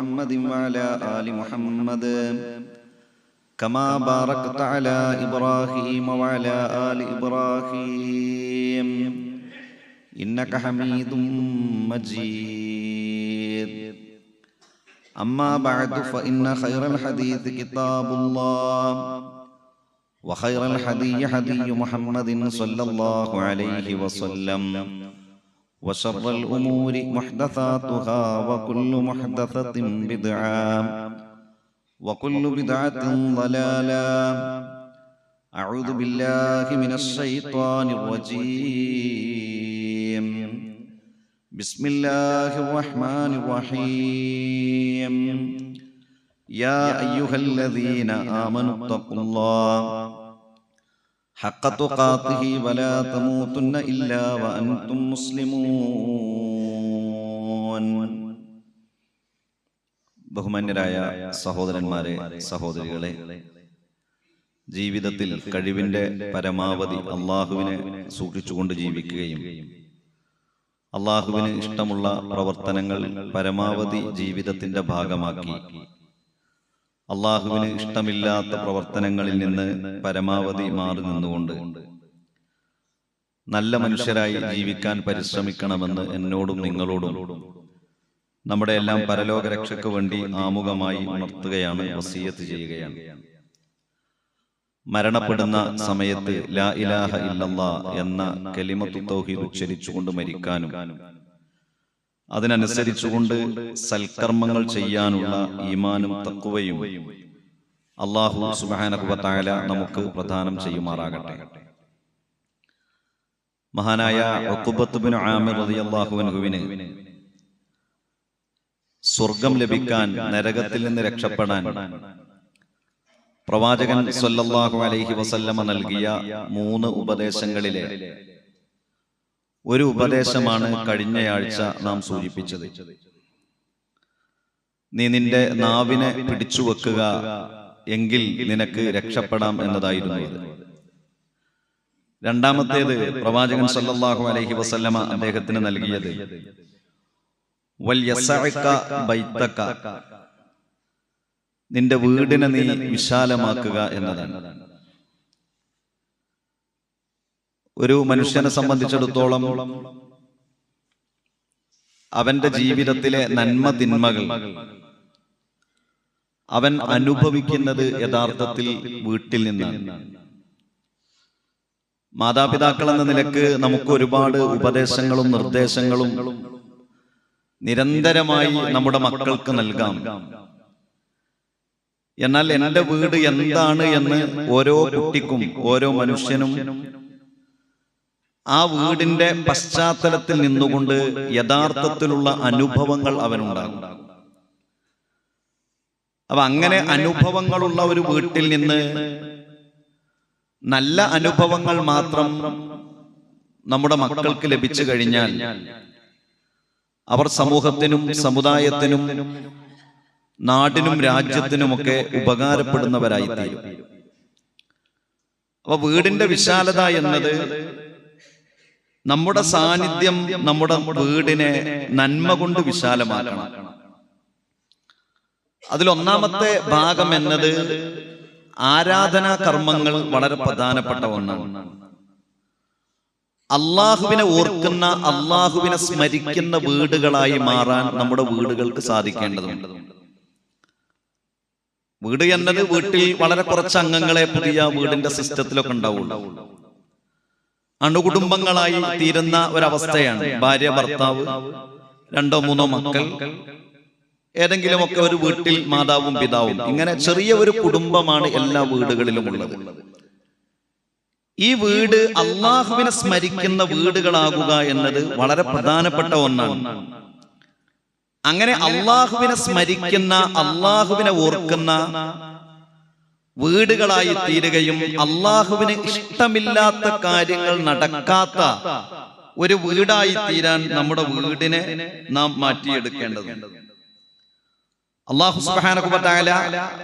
محمد وعلى آل محمد كما باركت على إبراهيم وعلى آل إبراهيم إنك حميد مجيد أما بعد فإن خير الحديث كتاب الله وخير الحدي حدي محمد صلى الله عليه وسلم وشر الأمور محدثاتها وكل محدثة بدعة. وكل بدعة ضلالة. أعوذ بالله من الشيطان الرجيم. بسم الله الرحمن الرحيم. يا أيها الذين آمنوا اتقوا الله. حق تقاته ولا تموتن إلا وأنتم مسلمون ബഹുമാന്യരായ സഹോദരന്മാരെ സഹോദരികളെ ജീവിതത്തിൽ കഴിവിന്റെ പരമാവധി അള്ളാഹുവിനെ സൂക്ഷിച്ചുകൊണ്ട് ജീവിക്കുകയും അള്ളാഹുവിന് ഇഷ്ടമുള്ള പ്രവർത്തനങ്ങൾ പരമാവധി ജീവിതത്തിന്റെ ഭാഗമാക്കി അള്ളാഹുവിന് ഇഷ്ടമില്ലാത്ത പ്രവർത്തനങ്ങളിൽ നിന്ന് പരമാവധി മാറി നിന്നുകൊണ്ട് നല്ല മനുഷ്യരായി ജീവിക്കാൻ പരിശ്രമിക്കണമെന്ന് എന്നോടും നിങ്ങളോടും നമ്മുടെ എല്ലാം പരലോക രക്ഷയ്ക്ക് വേണ്ടി ആമുഖമായി ഉണർത്തുകയാണ് വസീയത്ത് ചെയ്യുകയാണ്. മരണപ്പെടുന്ന സമയത്ത് ലാ ഇലാഹ ഇല്ലല്ലാ എന്ന കലിമത്തു തൗഹീദ് ഉച്ചരിച്ചുകൊണ്ട് മരിക്കാനും അതിനനുസരിച്ചുകൊണ്ട് സൽക്കർമ്മങ്ങൾ ചെയ്യാനുള്ള ഈമാനും തക്കുവയും അള്ളാഹു സുബാനഹുബത്തായ നമുക്ക് പ്രദാനം ചെയ്യുമാറാകട്ടെ. മഹാനായ ഒക്കുബത്തുബിൻ ആമിർ അൻഹുവിന് സ്വർഗം ലഭിക്കാൻ നരകത്തിൽ നിന്ന് രക്ഷപ്പെടാൻ പ്രവാചകൻ സല്ലല്ലാഹു അലൈഹി വസല്ലമ നൽകിയ മൂന്ന് ഉപദേശങ്ങളിലെ ഒരു ഉപദേശമാണ് കഴിഞ്ഞയാഴ്ച നാം സൂചിപ്പിച്ചത്. നീ നിന്റെ നാവിനെ പിടിച്ചു വെക്കുക എങ്കിൽ നിനക്ക് രക്ഷപ്പെടാം എന്നതായിരുന്നു ഇത് രണ്ടാമത്തേത് പ്രവാചകൻ സല്ലാഹു അലഹി വസല്ലമ അദ്ദേഹത്തിന് നൽകിയത്. നിന്റെ വീടിനെ നീ വിശാലമാക്കുക എന്നതാണ്. ഒരു മനുഷ്യനെ സംബന്ധിച്ചിടത്തോളം അവന്റെ ജീവിതത്തിലെ നന്മ തിന്മകൾ. അവൻ അനുഭവിക്കുന്നത് യഥാർത്ഥത്തിൽ വീട്ടിൽ നിന്നാണ്. മാതാപിതാക്കൾ എന്ന നിലയ്ക്ക് നമുക്ക് ഒരുപാട് ഉപദേശങ്ങളും നിർദ്ദേശങ്ങളും നിരന്തരമായി നമ്മുടെ മക്കൾക്ക് നൽകാം. എന്നാൽ എന്റെ വീട് എന്താണ് എന്ന് ഓരോ കുട്ടിക്കും ഓരോ മനുഷ്യനും ആ വീടിന്റെ പശ്ചാത്തലത്തിൽ നിന്നുകൊണ്ട് യഥാർത്ഥത്തിലുള്ള അനുഭവങ്ങൾ അവനുണ്ടാകും. അപ്പൊ അങ്ങനെ അനുഭവങ്ങളുള്ള ഒരു വീട്ടിൽ നിന്ന് നല്ല അനുഭവങ്ങൾ മാത്രം നമ്മുടെ മക്കൾക്ക് ലഭിച്ചു കഴിഞ്ഞാൽ അവർ സമൂഹത്തിനും സമുദായത്തിനും നാടിനും രാജ്യത്തിനുമൊക്കെ ഉപകാരപ്പെടുന്നവരായി തീരും അപ്പൊ വീടിന്റെ വിശാലത എന്നത് നമ്മുടെ സാന്നിധ്യം നമ്മുടെ വീടിനെ നന്മ കൊണ്ട് വിശാലമാക്കണം. അതിലൊന്നാമത്തെ ഭാഗം എന്നത് ആരാധനാ കർമ്മങ്ങൾ വളരെ പ്രധാനപ്പെട്ട ഒന്നാണ്. അള്ളാഹുവിനെ ഓർക്കുന്ന അള്ളാഹുവിനെ സ്മരിക്കുന്ന വീടുകളായി മാറാൻ നമ്മുടെ വീടുകൾക്ക് സാധിക്കേണ്ടതുണ്ട്. വീട് എന്നത് വീട്ടിൽ വളരെ കുറച്ച് അംഗങ്ങളെ പുതിയ വീടിന്റെ സിസ്റ്റത്തിലൊക്കെ ഉണ്ടാവുള്ളൂ. അണുകുടുംബങ്ങളായി തീരുന്ന ഒരവസ്ഥയാണ്. ഭാര്യ ഭർത്താവ് രണ്ടോ മൂന്നോ മക്കൾ ഏതെങ്കിലുമൊക്കെ ഒരു വീട്ടിൽ മാതാവും പിതാവും. ഇങ്ങനെ ചെറിയ ഒരു കുടുംബമാണ് എല്ലാ വീടുകളിലും ഉള്ളത്. ഈ വീട് അള്ളാഹുവിനെ സ്മരിക്കുന്ന വീടുകളാകുക എന്നത് വളരെ പ്രധാനപ്പെട്ട ഒന്നാണ്. അങ്ങനെ അള്ളാഹുവിനെ സ്മരിക്കുന്ന അള്ളാഹുവിനെ ഓർക്കുന്ന വീടുകളായി തീരുകയും അള്ളാഹുവിന് ഇഷ്ടമില്ലാത്ത കാര്യങ്ങൾ നടക്കാത്ത ഒരു വീടായി തീരാൻ നമ്മുടെ വീടിനെ നാം മാറ്റിയെടുക്കേണ്ടതുണ്ട്. അള്ളാഹു വ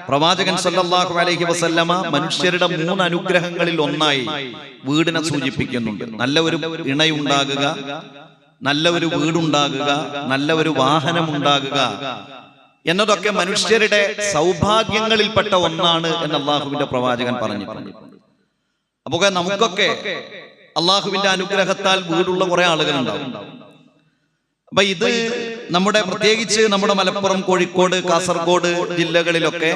പ്രവാചകൻ സല്ലാഹു അലഹി വസല്ലമ മനുഷ്യരുടെ മൂന്ന് അനുഗ്രഹങ്ങളിൽ ഒന്നായി വീടിനെ സൂചിപ്പിക്കുന്നുണ്ട്. നല്ല ഒരു ഇണയുണ്ടാകുക നല്ല ഒരു വീടുണ്ടാകുക നല്ല ഒരു വാഹനം ഉണ്ടാകുക എന്നതൊക്കെ മനുഷ്യരുടെ സൗഭാഗ്യങ്ങളിൽപ്പെട്ട ഒന്നാണ് എന്ന് അള്ളാഹുവിന്റെ പ്രവാചകൻ പറഞ്ഞിട്ടുണ്ട്. അപ്പൊ നമുക്കൊക്കെ അള്ളാഹുവിന്റെ അനുഗ്രഹത്താൽ വീടുള്ള കുറെ ആളുകളുണ്ടാവും. അപ്പൊ ഇത് നമ്മുടെ പ്രത്യേകിച്ച് നമ്മുടെ മലപ്പുറം കോഴിക്കോട് കാസർഗോഡ് ജില്ലകളിലൊക്കെ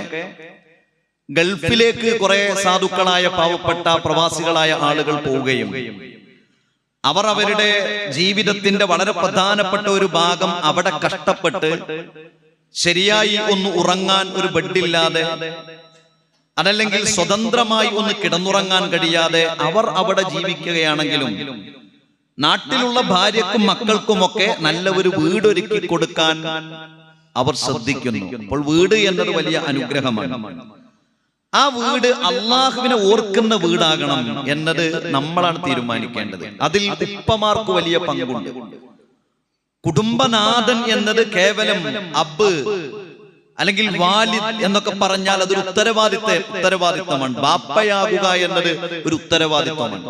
ഗൾഫിലേക്ക് കുറെ സാധുക്കളായ പാവപ്പെട്ട പ്രവാസികളായ ആളുകൾ പോവുകയും അവർ അവരുടെ ജീവിതത്തിന്റെ വളരെ പ്രധാനപ്പെട്ട ഒരു ഭാഗം അവിടെ കഷ്ടപ്പെട്ട് ശരിയായി ഒന്ന് ഉറങ്ങാൻ ഒരു ബെഡില്ലാതെ അതല്ലെങ്കിൽ സ്വതന്ത്രമായി ഒന്ന് കിടന്നുറങ്ങാൻ കഴിയാതെ അവർ അവിടെ ജീവിക്കുകയാണെങ്കിലും നാട്ടിലുള്ള ഭാര്യക്കും മക്കൾക്കുമൊക്കെ നല്ല ഒരു വീട് ഒരുക്കി കൊടുക്കാൻ അവർ ശ്രദ്ധിക്കുന്നു. അപ്പോൾ വീട് എന്നത് വലിയ അനുഗ്രഹമാണ്. ആ വീട് അള്ളാഹുവിനെ ഓർക്കുന്ന വീടാകണം എന്നത് നമ്മളാണ് തീരുമാനിക്കേണ്ടത്. അതിൽ ഉപ്പമാർക്ക് വലിയ പങ്കുണ്ട്. കുടുംബനാഥൻ എന്നത് കേവലം അബ് അല്ലെങ്കിൽ വാലി എന്നൊക്കെ പറഞ്ഞാൽ അതൊരു ഉത്തരവാദിത്ത ഉത്തരവാദിത്തമാണ്. ബാപ്പയാകുക എന്നത് ഒരു ഉത്തരവാദിത്തമാണ്.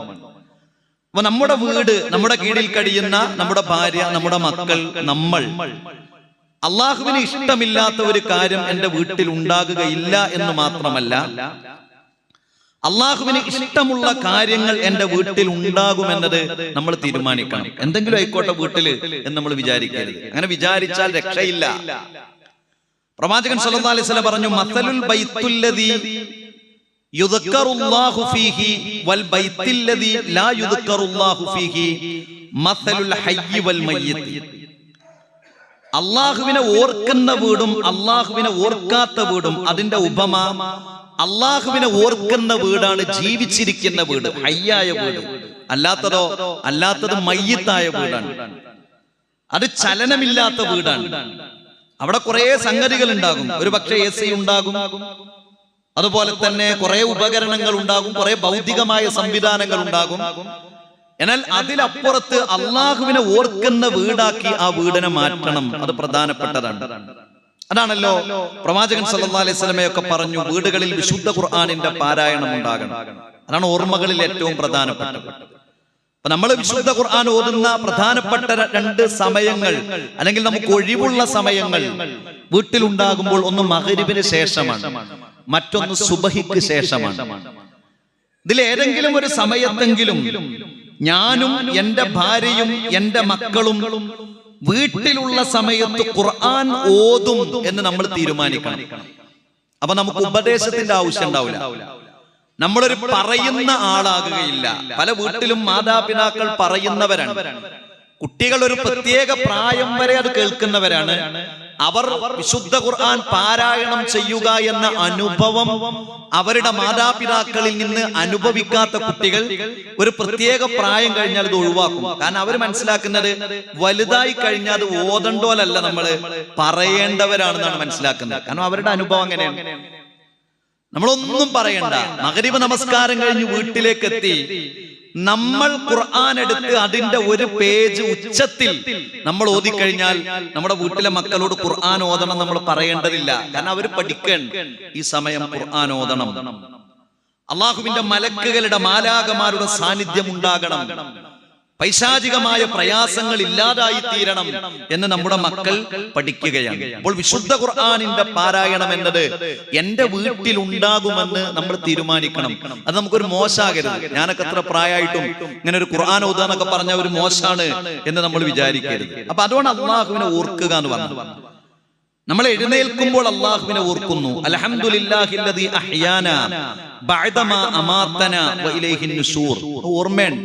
അപ്പൊ നമ്മുടെ വീട് നമ്മുടെ കീഴിൽ കഴിയുന്ന നമ്മുടെ ഭാര്യ നമ്മുടെ മക്കൾ നമ്മൾ. അള്ളാഹുവിന് ഇഷ്ടമില്ലാത്ത ഒരു കാര്യം എന്റെ വീട്ടിൽ ഉണ്ടാകുകയില്ല എന്ന് മാത്രമല്ല അള്ളാഹുവിന് ഇഷ്ടമുള്ള കാര്യങ്ങൾ എന്റെ വീട്ടിൽ ഉണ്ടാകുമെന്നത് നമ്മൾ തീരുമാനിക്കണം. എന്തെങ്കിലും ആയിക്കോട്ടെ വീട്ടിൽ എന്ന് നമ്മൾ വിചാരിക്കരുത്. അങ്ങനെ വിചാരിച്ചാൽ രക്ഷയില്ല. പ്രവാചകൻ സല്ലല്ലാഹു അലൈഹി വസല്ലം പറഞ്ഞു മസലുൽ ബൈത്തുല്ലദി യുദ്ക്കറുല്ലാഹു ഫീഹി വൽ ബൈത്തില്ലദി ലാ യുദ്ക്കറുല്ലാഹു ഫീഹി മസലുൽ ഹയ്യി വൽ മയ്യിത്ത്. അള്ളാഹുവിനെ ഓർക്കുന്ന വീടും അള്ളാഹുവിനെ ഓർക്കാത്ത വീടും അതിന്റെ ഉപമ അള്ളാഹുവിനെ ഓർക്കുന്ന വീടാണ് ജീവിച്ചിരിക്കുന്ന വീട്. ഹയ്യായ വീട്. അല്ലാത്തതോ? അല്ലാത്തത്? മയ്യത്തായ വീടാണ്. അത് ചലനമില്ലാത്ത വീടാണ്. അവിടെ കുറെ സംഗതികൾ ഉണ്ടാകും. ഒരു പക്ഷേ എ സി ഉണ്ടാകും. അതുപോലെ തന്നെ കുറെ ഉപകരണങ്ങൾ ഉണ്ടാകും. കുറെ ഭൗതികമായ സംവിധാനങ്ങൾ ഉണ്ടാകും. എന്നാൽ അതിലപ്പുറത്ത് അള്ളാഹുവിനെ ഓർക്കുന്ന വീടാക്കി ആ വീടിനെ മാറ്റണം. അത് പ്രധാനപ്പെട്ടതാണ്. അതാണല്ലോ പ്രവാചകൻ സല്ലല്ലാഹു അലൈഹി വസല്ലമയൊക്കെ പറഞ്ഞു വീടുകളിൽ വിശുദ്ധ ഖുർആാനിന്റെ പാരായണം ഉണ്ടാകണം. അതാണ് ഓർമ്മകളിൽ ഏറ്റവും പ്രധാനപ്പെട്ടത്. അപ്പൊ നമ്മൾ വിശുദ്ധ ഖുർആൻ ഓതുന്ന പ്രധാനപ്പെട്ട രണ്ട് സമയങ്ങൾ അല്ലെങ്കിൽ നമുക്ക് ഒഴിവുള്ള സമയങ്ങൾ വീട്ടിലുണ്ടാകുമ്പോൾ ഒന്ന് മകരിബിന് ശേഷമാണ് മറ്റൊന്ന് സുബഹിക്ക് ശേഷമാണ്. ഇതിൽ ഏതെങ്കിലും ഒരു സമയത്തെങ്കിലും ഞാനും എന്റെ ഭാര്യയും എന്റെ മക്കളും വീട്ടിലുള്ള സമയത്ത് ഖുർആൻ ഓതും എന്ന് നമ്മൾ തീരുമാനിക്കണം. അപ്പൊ നമുക്ക് ഉപദേശത്തിന്റെ ആവശ്യം ഉണ്ടാവില്ല. നമ്മളൊരു പറയുന്ന ആളാകുകയില്ല. പല വീട്ടിലും മാതാപിതാക്കൾ പറയുന്നവരാണ്. കുട്ടികൾ ഒരു പ്രത്യേക പ്രായം വരെ അത് കേൾക്കുന്നവരാണ്. അവർ വിശുദ്ധ ഖുർആൻ പാരായണം ചെയ്യുക എന്ന അനുഭവം അവരുടെ മാതാപിതാക്കളിൽ നിന്ന് അനുഭവിക്കാത്ത കുട്ടികൾ ഒരു പ്രത്യേക പ്രായം കഴിഞ്ഞാൽ ഇത് ഒഴിവാക്കും. കാരണം അവർ മനസ്സിലാക്കുന്നത് വലുതായി കഴിഞ്ഞാൽ അത് ഓതണ്ടോലല്ല നമ്മൾ പറയേണ്ടവരാണെന്നാണ് മനസ്സിലാക്കുന്നത്. കാരണം അവരുടെ അനുഭവം അങ്ങനെയാണ്. നമ്മളൊന്നും പറയണ്ട. മകരീവ് നമസ്കാരം കഴിഞ്ഞ് വീട്ടിലേക്ക് എത്തി. നമ്മൾ ഖുർആൻ എടുത്ത് അതിന്റെ ഒരു പേജ് ഉച്ചത്തിൽ നമ്മൾ ഓതിക്കഴിഞ്ഞാൽ നമ്മുടെ വീട്ടിലെ മക്കളോട് ഖുർആൻ ഓതണം നമ്മൾ പറയേണ്ടതില്ല. കാരണം അവർ പഠിക്കൺ ഈ സമയം ഖുർആൻ ഓതണം. അള്ളാഹുവിന്റെ മലക്കുകളുടെ മാലാകമാരുടെ സാന്നിധ്യം ഉണ്ടാകണം. പൈശാചികമായ പ്രയാസങ്ങൾ ഇല്ലാതായി തീരണം എന്ന് നമ്മുടെ മക്കൾ പഠിക്കുകയാണ്. അപ്പോൾ വിശുദ്ധ ഖുർആാനിന്റെ പാരായണം എന്നത് എന്റെ വീട്ടിൽ ഉണ്ടാകുമെന്ന് നമ്മൾ തീരുമാനിക്കണം. അത് നമുക്കൊരു മോശമാകരുത്. ഞാനൊക്കെ എത്ര പ്രായമായിട്ടും ഇങ്ങനെ ഒരു ഖുർആൻ ഓതാന്നൊക്കെ പറഞ്ഞ ഒരു മോശമാണ് എന്ന് നമ്മൾ വിചാരിക്കരുത്. അപ്പൊ അതുകൊണ്ട് അള്ളാഹുവിനെ ഓർക്കുക എന്ന് പറഞ്ഞു നമ്മൾ എഴുന്നേൽക്കുമ്പോൾ അള്ളാഹുവിനെ ഓർക്കുന്നു. അൽഹംദുലില്ലാഹില്ലദീ അഹ്യാന ഓർമ്മയാണ്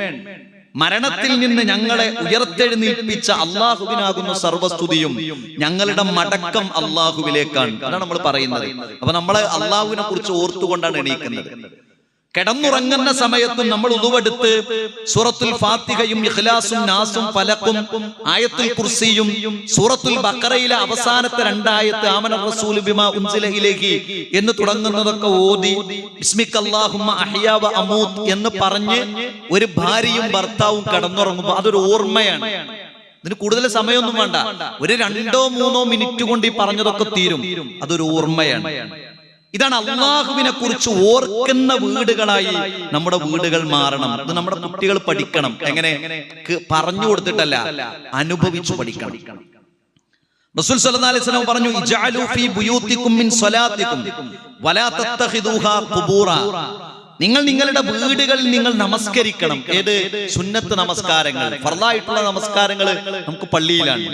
മരണത്തിൽ നിന്ന് ഞങ്ങളെ ഉയർത്തെഴുന്നേൽപ്പിച്ച അള്ളാഹുവിനാകുന്ന സർവസ്തുതിയും ഞങ്ങളുടെ മടക്കം അള്ളാഹുവിലേക്കാണ്. അതാണ് നമ്മൾ പറയുന്നത്. അപ്പൊ നമ്മളെ അള്ളാഹുവിനെ കുറിച്ച് ഓർത്തുകൊണ്ടാണ് എണീക്കുന്നത്. കിടന്നുറങ്ങുന്ന സമയത്ത് നമ്മൾ ഉതുവെടുത്ത് സൂറത്തുൽ ഫാത്തിഹയും ഇഖ്ലാസും നാസും പലക്കും ആയത്തുൽ കുർസിയും സൂറത്തുൽ ബക്കറയിലെ അവസാനത്തെ രണ്ടായത്ത് ആമന റസൂൽ ബിമാ ഉൻസില ഇലൈഹി എന്ന് തുടങ്ങുന്നതൊക്കെ ഓതി ബിസ്മിക അല്ലാഹുമ്മ അഹ്യാ വ അമൂത്ത് എന്ന് പറഞ്ഞ് ഒരു ഭാര്യയും ഭർത്താവും കിടന്നുറങ്ങുമ്പോൾ അതൊരു ഓർമ്മയാണ്. ഇതിന് കൂടുതൽ സമയമൊന്നും വേണ്ട. ഒരു രണ്ടോ മൂന്നോ മിനിറ്റ് കൊണ്ട് ഈ പറഞ്ഞതൊക്കെ തീരും. അതൊരു ഓർമ്മയാണ്. ഇതാണ് അള്ളാഹുവിനെ കുറിച്ച് ഓർക്കുന്ന വീടുകളായി നമ്മുടെ വീടുകൾ മാറണം. ഇത് നമ്മുടെ കുട്ടികൾ പഠിക്കണം. എങ്ങനെ? പറഞ്ഞു കൊടുത്തിട്ടല്ല അനുഭവിച്ചു പഠിക്കണം. റസൂൽ സല്ലല്ലാഹു അലൈഹി വസല്ലം പറഞ്ഞു ഇജഅലു ഫീ മിൻ സ്വലാത്തികും വലാ തത്തഖിദൂഹാ ഖുബൂറ. നിങ്ങൾ നിങ്ങളുടെ വീടുകളിൽ നിങ്ങൾ നമസ്കരിക്കണം. ഏത്? സുന്നത്ത് നമസ്കാരങ്ങൾ. ഫർദായിട്ടുള്ള നമസ്കാരങ്ങൾ നമുക്ക് പള്ളിയിലാണ്.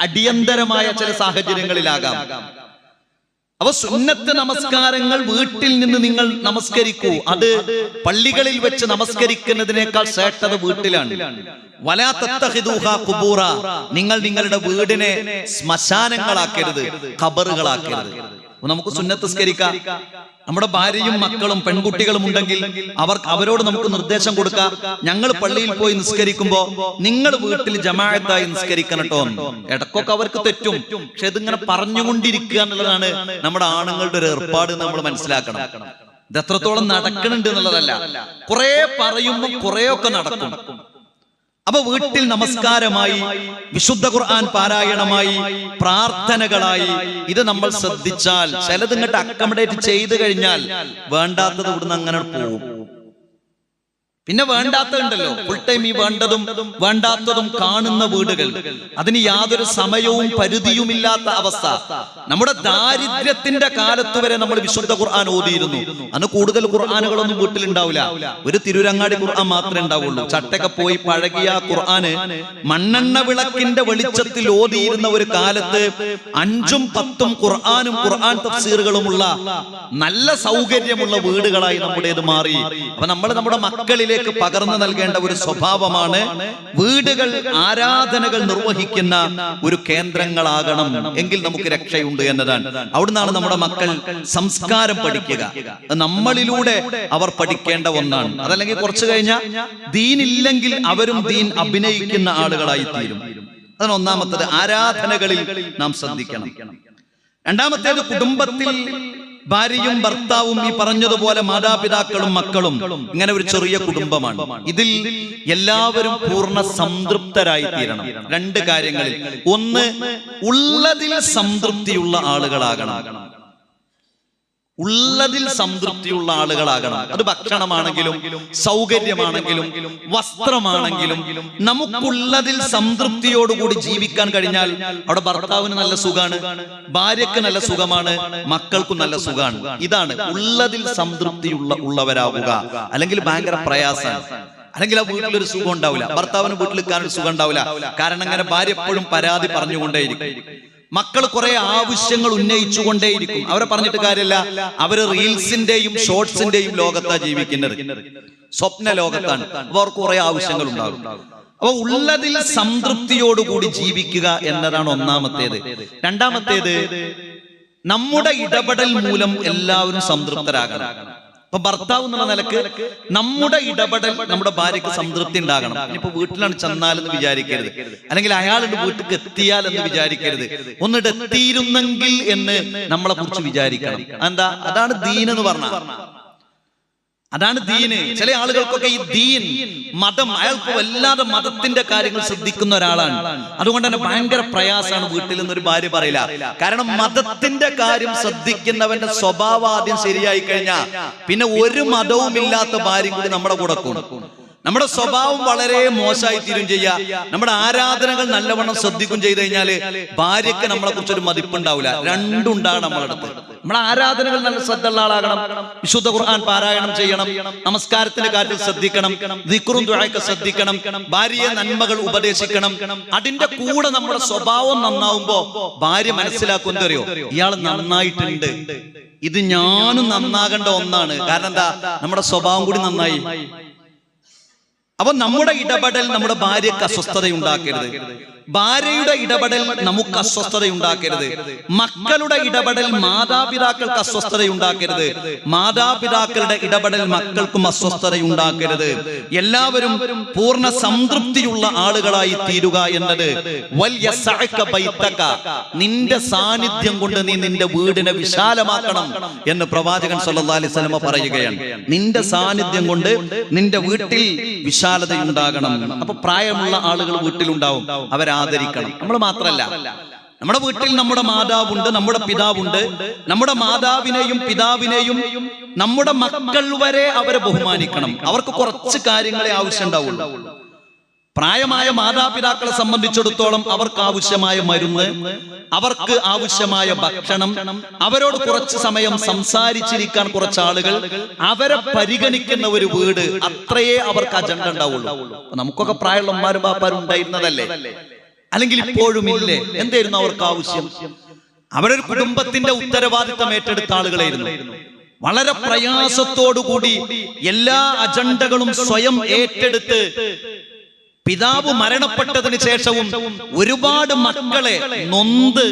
അടിയന്തരമായ ചില സാഹചര്യങ്ങളിലാകാം. അപ്പൊ സുന്നത്ത് നമസ്കാരങ്ങൾ വീട്ടിൽ നിന്ന് നിങ്ങൾ നമസ്കരിക്കൂ. അത് പള്ളികളിൽ വെച്ച് നമസ്കരിക്കുന്നതിനേക്കാൾ ശ്രേഷ്ഠത വീട്ടിലാണ്. ഖുബൂറ. നിങ്ങൾ നിങ്ങളുടെ വീടിനെ ശ്മശാനങ്ങളാക്കരുത് ഖബറുകളാക്കരുത്. നമുക്ക് സുന്നത്ത് സ്കരിക്കാം നമ്മുടെ ഭാര്യയും മക്കളും പെൺകുട്ടികളും ഉണ്ടെങ്കിൽ അവർ അവരോട് നമുക്ക് നിർദ്ദേശം കൊടുക്കാം. ഞങ്ങൾ പള്ളിയിൽ പോയി നിസ്കരിക്കുമ്പോ നിങ്ങൾ വീട്ടിൽ ജമാഅത്തായി നിസ്കരിക്കണം കേട്ടോ ഇടക്കൊക്കെ അവർക്ക് തെറ്റും. പക്ഷെ ഇതിങ്ങനെ പറഞ്ഞുകൊണ്ടിരിക്കുക എന്നുള്ളതാണ് നമ്മുടെ ആണുങ്ങളുടെ ഒരു ഏർപ്പാട് നമ്മൾ മനസ്സിലാക്കണം. ഇത് എത്രത്തോളം നടക്കണുണ്ട് എന്നുള്ളതല്ല. കുറെ പറയുമ്പോൾ കുറെയൊക്കെ നടക്കും. അപ്പൊ വീട്ടിൽ നമസ്കാരമായി വിശുദ്ധ ഖുർആൻ പാരായണമായി പ്രാർത്ഥനകളായി ഇത് നമ്മൾ ശ്രദ്ധിച്ചാൽ ചിലത് ഇങ്ങോട്ട് അക്കമഡേറ്റ് ചെയ്തു കഴിഞ്ഞാൽ വേണ്ടാത്തത് ഇവിടുന്ന് അങ്ങനെ പോകും. പിന്നെ വേണ്ടാത്തതുണ്ടല്ലോ. ഫുൾ ടൈം ഈ വേണ്ടതും വേണ്ടാത്തതും കാണുന്ന വീടുകൾ. അതിന് യാതൊരു സമയവും പരിധിയുമില്ലാത്ത അവസ്ഥ. നമ്മുടെ ദാരിദ്ര്യത്തിന്റെ കാലത്ത് വരെ നമ്മൾ വിശുദ്ധ ഖുർആൻ ഓതിയിരുന്നു. അന്ന് കൂടുതൽ ഖുർആാനുകളൊന്നും വീട്ടിലുണ്ടാവില്ല. ഒരു തിരുരങ്ങാടി ഖുർആൻ മാത്രമേ ഉണ്ടാവുള്ളൂ. ചട്ടൊക്കെ പോയി പഴകിയ ഖുർആന് മണ്ണെണ്ണ വിളക്കിന്റെ വെളിച്ചത്തിൽ ഓതിയിരുന്ന ഒരു കാലത്ത് അഞ്ചും പത്തും ഖുർആാനും ഖുർആൻ തഫ്സീറുകളുമുള്ള നല്ല സൗകര്യമുള്ള വീടുകളായി നമ്മുടേത് മാറി. അപ്പൊ നമ്മൾ നമ്മുടെ മക്കളിലേക്ക് പകർന്നു നൽകേണ്ട ഒരു സ്വഭാവമാണ് വീടുകൾ ആരാധനകൾ നിർവഹിക്കുന്ന ഒരു കേന്ദ്രങ്ങളാകണം എങ്കിൽ നമുക്ക് രക്ഷയുണ്ട് എന്നതാണ്. അവിടുന്നാണ് നമ്മുടെ മക്കൾ സംസ്കാരം പഠിക്കുക. നമ്മളിലൂടെ അവർ പഠിക്കേണ്ട ഒന്നാണ്. അതല്ലെങ്കിൽ കുറച്ചു കഴിഞ്ഞാൽ ദീനില്ലെങ്കിൽ അവരും ദീൻ അഭിനയിക്കുന്ന ആളുകളായി തീരും അതാണ് ഒന്നാമത്തത്. ആരാധനകളിൽ നാം ശ്രദ്ധിക്കണം. രണ്ടാമത്തേത് കുടുംബത്തിൽ ഭാര്യയും ഭർത്താവും ഈ പറഞ്ഞതുപോലെ മാതാപിതാക്കളും മക്കളും ഇങ്ങനെ ഒരു ചെറിയ കുടുംബമാണ്. ഇതിൽ എല്ലാവരും പൂർണ സംതൃപ്തരായി തീരണം രണ്ട് കാര്യങ്ങളിൽ. ഒന്ന് ഉള്ളതിൽ സംതൃപ്തിയുള്ള ആളുകളാകണം. ഉള്ളതിൽ സംതൃപ്തിയുള്ള ആളുകളാകണം. അത് ഭക്ഷണമാണെങ്കിലും സൗകര്യമാണെങ്കിലും വസ്ത്രമാണെങ്കിലും നമുക്കുള്ളതിൽ സംതൃപ്തിയോടുകൂടി ജീവിക്കാൻ കഴിഞ്ഞാൽ അവിടെ ഭർത്താവിന് നല്ല സുഖമാണ് ഭാര്യക്ക് നല്ല സുഖമാണ് മക്കൾക്കും നല്ല സുഖമാണ് ഇതാണ് ഉള്ളതിൽ സംതൃപ്തിയുള്ള ഉള്ളവരാവുക. അല്ലെങ്കിൽ ഭയങ്കര പ്രയാസം അല്ലെങ്കിൽ ആ വീട്ടിൽ ഒരു സുഖം ഉണ്ടാവില്ല. ഭർത്താവിന് വീട്ടിൽ നിൽക്കാൻ ഒരു സുഖം ഉണ്ടാവില്ല. കാരണം അങ്ങനെ ഭാര്യ എപ്പോഴും പരാതി പറഞ്ഞുകൊണ്ടേയിരിക്കും. മക്കൾ കുറെ ആവശ്യങ്ങൾ ഉന്നയിച്ചുകൊണ്ടേയിരിക്കും. അവരെ പറഞ്ഞിട്ട് കാര്യമില്ല. അവർ റീൽസിന്റെയും ഷോർട്സിന്റെയും ലോകത്താ ജീവിക്കുന്നത്. സ്വപ്ന ലോകത്താണ്. അവർക്ക് കുറെ ആവശ്യങ്ങൾ ഉണ്ടാകും അപ്പൊ ഉള്ളതിൽ സംതൃപ്തിയോടുകൂടി ജീവിക്കുക എന്നതാണ് ഒന്നാമത്തേത്. രണ്ടാമത്തേത് നമ്മുടെ ഇടപെടൽ മൂലം എല്ലാവരും സംതൃപ്തരാകണം. അപ്പൊ ഭർത്താവ് എന്നുള്ള നിലയ്ക്ക് നമ്മുടെ ഇടപെടൽ നമ്മുടെ ഭാര്യക്ക് സംതൃപ്തി ഉണ്ടാകണം. ഇനിയിപ്പോ വീട്ടിലാണ് ചെന്നാലെന്ന് വിചാരിക്കരുത്. അല്ലെങ്കിൽ അയാളുടെ വീട്ടിലേക്ക് എത്തിയാൽ എന്ന് വിചാരിക്കരുത്. ഒന്നിട്ട് എത്തിയിരുന്നെങ്കിൽ എന്ന് നമ്മളെ കുറിച്ച് വിചാരിക്കണം. എന്താ അതാണ് ദീൻ എന്ന് പറഞ്ഞ. അതാണ് ദീന്. ചില ആളുകൾക്കൊക്കെ ഈ ദീൻ മതം അയാൾക്ക് വല്ലാതെ മതത്തിന്റെ കാര്യങ്ങൾ ശ്രദ്ധിക്കുന്ന ഒരാളാണ്. അതുകൊണ്ട് തന്നെ ഭയങ്കര പ്രയാസമാണ് വീട്ടിൽ നിന്നൊരു ഭാര്യ പറയില്ല. കാരണം മതത്തിന്റെ കാര്യം ശ്രദ്ധിക്കുന്നവന്റെ സ്വഭാവം ആദ്യം ശരിയായി കഴിഞ്ഞാൽ പിന്നെ ഒരു മതവും ഇല്ലാത്ത ഭാര്യ കൂടി നമ്മുടെ കൂടെ കൂടും നമ്മുടെ സ്വഭാവം വളരെ മോശമായി തീരും ചെയ്യുക നമ്മുടെ ആരാധനകൾ നല്ലവണ്ണം ശ്രദ്ധിക്കും ചെയ്തു കഴിഞ്ഞാൽ ഭാര്യയ്ക്ക് നമ്മളെ കുറിച്ചൊരു മതിപ്പുണ്ടാവില്ല. നമ്മളുടെ അടുത്ത് നമ്മുടെ ആരാധനകൾ നല്ല ശ്രദ്ധയുള്ള ആളാകണം. വിശുദ്ധ ഖുർആൻ പാരായണം ചെയ്യണം. നമസ്കാരത്തിന്റെ കാര്യത്തിൽ ശ്രദ്ധിക്കണം. ദിക്റും തുഴയൊക്കെ ശ്രദ്ധിക്കണം. ഭാര്യയെ നന്മകൾ ഉപദേശിക്കണം. അതിന്റെ കൂടെ നമ്മുടെ സ്വഭാവം നന്നാവുമ്പോ ഭാര്യ മനസ്സിലാക്കും. എന്തറിയോ ഇയാൾ നന്നായിട്ടുണ്ട്. ഇത് ഞാനും നന്നാകേണ്ട ഒന്നാണ്. കാരണം എന്താ? നമ്മുടെ സ്വഭാവം കൂടി നന്നായി. അപ്പൊ നമ്മുടെ ഇടപെടൽ നമ്മുടെ ഭാര്യക്ക് അസ്വസ്ഥത ഉണ്ടാക്കരുത് ഭാര്യയുടെ ഇടപെടൽ നമുക്ക് അസ്വസ്ഥത ഉണ്ടാക്കരുത് മക്കളുടെ ഇടപെടൽ മാതാപിതാക്കൾക്ക് അസ്വസ്ഥത ഉണ്ടാക്കരുത് മാതാപിതാക്കളുടെ ഇടപെടൽ മക്കൾക്കും അസ്വസ്ഥത ഉണ്ടാക്കരുത് എല്ലാവരും പൂർണ സംതൃപ്തിയുള്ള ആളുകളായി തീരുക എന്നത് നിന്റെ സാന്നിധ്യം കൊണ്ട് നീ നിന്റെ വീടിനെ വിശാലമാക്കണം എന്ന് പ്രവാചകൻ സല്ലല്ലാഹു അലൈഹി വസല്ലമ പറയുകയാണ്. നിന്റെ സാന്നിധ്യം കൊണ്ട് നിന്റെ വീട്ടിൽ വിശാലത ഉണ്ടാകണം അപ്പൊ പ്രായമുള്ള ആളുകൾ വീട്ടിലുണ്ടാവും. അവരെ ആദരിക്കണം നമ്മൾ മാത്രല്ല. നമ്മുടെ വീട്ടിൽ നമ്മുടെ മാതാവുണ്ട് നമ്മുടെ പിതാവുണ്ട്. നമ്മുടെ മാതാവിനെയും പിതാവിനെയും നമ്മുടെ മക്കൾ വരെ അവരെ ബഹുമാനിക്കണം. അവർക്ക് കുറച്ച് കാര്യങ്ങളെ ആവശ്യം ഉണ്ടാവുള്ളൂ പ്രായമായ മാതാപിതാക്കളെ സംബന്ധിച്ചിടത്തോളം അവർക്ക് ആവശ്യമായ മരുന്ന് അവർക്ക് ആവശ്യമായ ഭക്ഷണം അവരോട് കുറച്ച് സമയം സംസാരിച്ചിരിക്കാൻ കുറച്ച് ആളുകൾ അവരെ പരിഗണിക്കുന്ന ഒരു വീട് അത്രയേ അവർക്ക് അജണ്ട ഉണ്ടാവുള്ളൂ. നമുക്കൊക്കെ പ്രായമുള്ള ഉമ്മാരും ബാപ്പാരും ഉണ്ടായിരുന്നതല്ലേ? അല്ലെങ്കിൽ ഇപ്പോഴും ഇല്ലേ? എന്തായിരുന്നു അവർക്ക് ആവശ്യം? അവരൊരു കുടുംബത്തിന്റെ ഉത്തരവാദിത്തം ഏറ്റെടുത്ത ആളുകളായിരുന്നു. വളരെ പ്രയാസത്തോടുകൂടി എല്ലാ അജണ്ടകളും സ്വയം ഏറ്റെടുത്ത് പിതാവ് മരണപ്പെട്ടതിന് ശേഷവും ഒരുപാട് മക്കളെ നൊന്ത്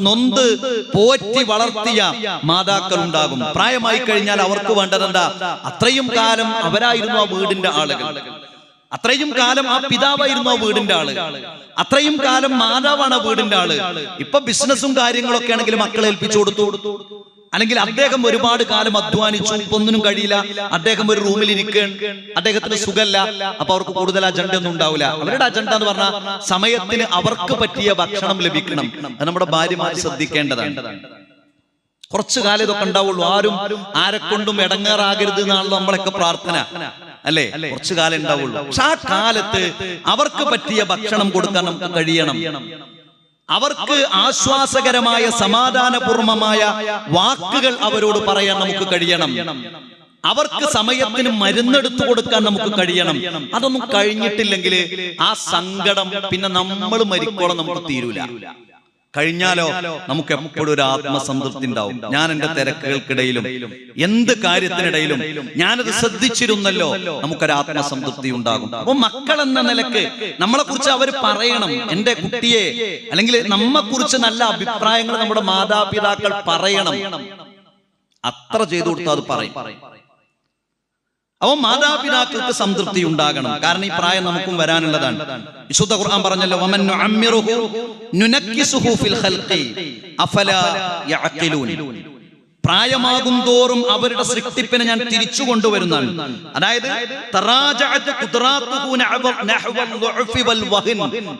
നൊന്ത് പോറ്റി വളർത്തിയ മാതാക്കൾ ഉണ്ടാകും പ്രായമായി കഴിഞ്ഞാൽ അവർക്ക് വേണ്ടതെന്താ അത്രയും കാലം അവരായിരുന്നു ആ വീടിന്റെ ആളുകൾ. അത്രയും കാലം ആ പിതാവായിരുന്നു ആ വീടിന്റെ ആൾ. അത്രയും കാലം മാതാവാണ് ആ വീടിന്റെ ആൾ. ഇപ്പൊ ബിസിനസ്സും കാര്യങ്ങളൊക്കെ ആണെങ്കിൽ മക്കളെ ഏൽപ്പിച്ചു കൊടുത്തു. അല്ലെങ്കിൽ അദ്ദേഹം ഒരുപാട് കാലം അധ്വാനിച്ചു. ഒന്നിനും കഴിയില്ല. അദ്ദേഹം ഒരു റൂമിൽ ഇരിക്കുകയാണ്. അദ്ദേഹത്തിന് സുഖല്ല അപ്പൊ അവർക്ക് കൂടുതൽ അജണ്ട ഒന്നും ഉണ്ടാവില്ല. അവരുടെ അജണ്ട എന്ന് പറഞ്ഞാൽ സമയത്തിന് അവർക്ക് പറ്റിയ ഭക്ഷണം ലഭിക്കണം. അത് നമ്മുടെ ഭാര്യമാർ ശ്രദ്ധിക്കേണ്ടതാണ്. കുറച്ചു കാലം ഇതൊക്കെ ഉണ്ടാവുള്ളൂ. ആരും ആരെക്കൊണ്ടും ഇടങ്ങേറാകരുത് എന്നാണല്ലോ നമ്മളൊക്കെ പ്രാർത്ഥന. അല്ലേ? കുറച്ചു കാലം ഉണ്ടാവുള്ളൂ. പക്ഷെ ആ കാലത്ത് അവർക്ക് പറ്റിയ ഭക്ഷണം കൊടുക്കാൻ നമുക്ക് കഴിയണം. അവർക്ക് ആശ്വാസകരമായ സമാധാനപൂർവമായ വാക്കുകൾ അവരോട് പറയാൻ നമുക്ക് കഴിയണം. അവർക്ക് സമയത്തിന് മരുന്നെടുത്തു കൊടുക്കാൻ നമുക്ക് കഴിയണം. അതൊന്നും കഴിഞ്ഞിട്ടില്ലെങ്കിൽ ആ സങ്കടം പിന്നെ നമ്മൾ മരിക്കോളം നമുക്ക് തീരൂല. കഴിഞ്ഞാലോ നമുക്ക് എപ്പോഴും ഒരു ആത്മസംതൃപ്തി ഉണ്ടാവും ഞാൻ എന്റെ തിരക്കുകൾക്കിടയിലും എന്ത് കാര്യത്തിനിടയിലും ഞാനത് ശ്രദ്ധിച്ചിരുന്നല്ലോ നമുക്കൊരു ആത്മസംതൃപ്തി ഉണ്ടാകും. അപ്പൊ മക്കൾ എന്ന നിലയ്ക്ക് നമ്മളെ കുറിച്ച് അവർ പറയണം. എന്റെ കുട്ടിയെ അല്ലെങ്കിൽ നമ്മെ കുറിച്ച് നല്ല അഭിപ്രായങ്ങൾ നമ്മുടെ മാതാപിതാക്കൾ പറയണം. അത്ര ചെയ്തു കൊടുത്താൽ അത് പറയും. അവൻ മാതാപിതാക്കൾക്ക് സംതൃപ്തി ഉണ്ടാകണം. കാരണം ഈ പ്രായം നമുക്കും വരാനുള്ളതാണ്. വിശുദ്ധ ഖുർആൻ പറഞ്ഞല്ലോ വമൻ നുഅമ്മിറുഹു നുനക്കിസുഹു ഫിൽ ഖൽഖി അഫലാ യഅഖിലൂൻ. പ്രായമാകും തോറും അവരുടെ സൃഷ്ടിപ്പിനെ ഞാൻ തിരിച്ചു കൊണ്ടുവരുന്നതാണ് അതായത്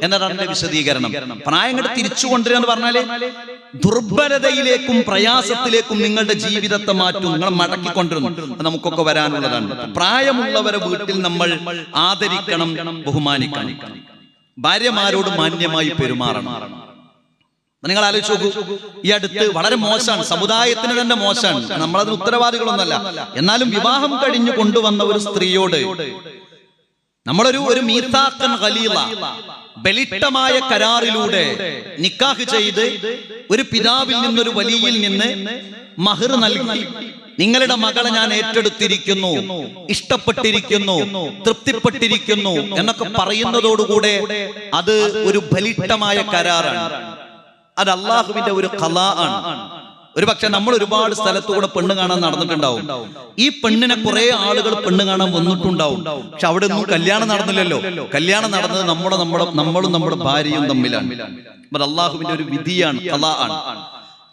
എന്നതാണ് വിശദീകരണം. പ്രായം കണ്ട് തിരിച്ചു കൊണ്ടുവരിക എന്ന് പറഞ്ഞാൽ ദുർബലതയിലേക്കും പ്രയാസത്തിലേക്കും നിങ്ങളുടെ ജീവിതത്തെ മാറ്റും. നിങ്ങളെ മടക്കിക്കൊണ്ടിരുന്നു നമുക്കൊക്കെ വരാനുള്ളതാണ്. പ്രായമുള്ളവരെ വീട്ടിൽ നമ്മൾ ആദരിക്കണം ബഹുമാനിക്കണം. ഭാര്യമാരോട് മാന്യമായി പെരുമാറണം. നിങ്ങൾ ആലോചിച്ച് നോക്കൂ ഈ അടുത്ത് വളരെ മോശമാണ് സമുദായത്തിന് തന്നെ മോശമാണ്. നമ്മളതിന് ഉത്തരവാദികളൊന്നല്ല എന്നാലും വിവാഹം കഴിഞ്ഞു കൊണ്ടുവന്ന ഒരു സ്ത്രീയോട് നമ്മളൊരു ഒരു മീസാക്കൻ ഖലീല ബലിട്ടമായ കരാറിലൂടെ നിക്കാഹ് ചെയ്ത് ഒരു പിതാവിൽ നിന്നൊരു വലിയിൽ നിന്ന് മഹർ നൽകി. നിങ്ങളുടെ മകളെ ഞാൻ ഏറ്റെടുത്തിരിക്കുന്നു ഇഷ്ടപ്പെട്ടിരിക്കുന്നു തൃപ്തിപ്പെട്ടിരിക്കുന്നു എന്നൊക്കെ പറയുന്നതോടുകൂടെ അത് ഒരു ബലിട്ടമായ കരാറാണ്. അത് അള്ളാഹുവിന്റെ ഒരു കല ആണ്. ഒരു പക്ഷെ നമ്മൾ ഒരുപാട് സ്ഥലത്തുകൂടെ പെണ്ണ് കാണാൻ നടന്നിട്ടുണ്ടാവും. ഈ പെണ്ണിനെ കുറെ ആളുകൾ പെണ്ണ് കാണാൻ വന്നിട്ടുണ്ടാവും. പക്ഷെ അവിടെ ഒന്നും കല്യാണം നടന്നില്ലല്ലോ. കല്യാണം നടന്നത് നമ്മുടെ നമ്മുടെ നമ്മളും നമ്മുടെ ഭാര്യയും തമ്മിലാണ്. അള്ളാഹുവിന്റെ ഒരു വിധിയാണ് കല ആണ്.